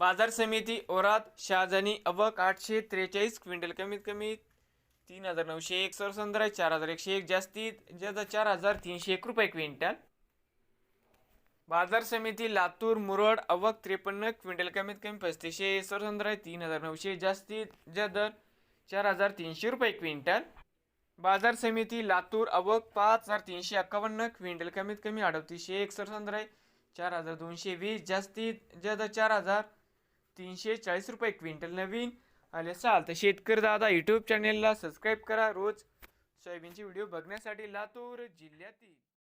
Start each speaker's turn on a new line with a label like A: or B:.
A: बाजार समिती ओरात शहाजनी अबक आठशे त्रेचाळीस क्विंटल कमीत कमी तीन हजार नऊशे एक सरसंद्रा चार हजार एकशे एक जास्तीत जास्त चार हजार तीनशे एक रुपये क्विंटल. बाजार समिती लातूर मुरड अवक त्रेपन्न क्विंटल कमीत कमी पस्तीसशे सरसंद्रा तीन हजार नऊशे जास्तीत जास्त दर चार हजार तीनशे रुपये क्विंटल. बाजार समिती लातूर अवक पाच हजार तीनशे एक्कावन्न क्विंटल कमीत कमी अडतीसशे एक सरसंद्रा चार हजार दोनशे वीस जास्तीत जास्त चार हजार तीनशे चाळीस रुपये क्विंटल नवीन. आले असाल तर शेतकरी दादा यूट्यूब चॅनेलला सबस्क्राईब करा. रोज सोयाबीनचे व्हिडिओ बघण्यासाठी लातूर जिल्ह्यातील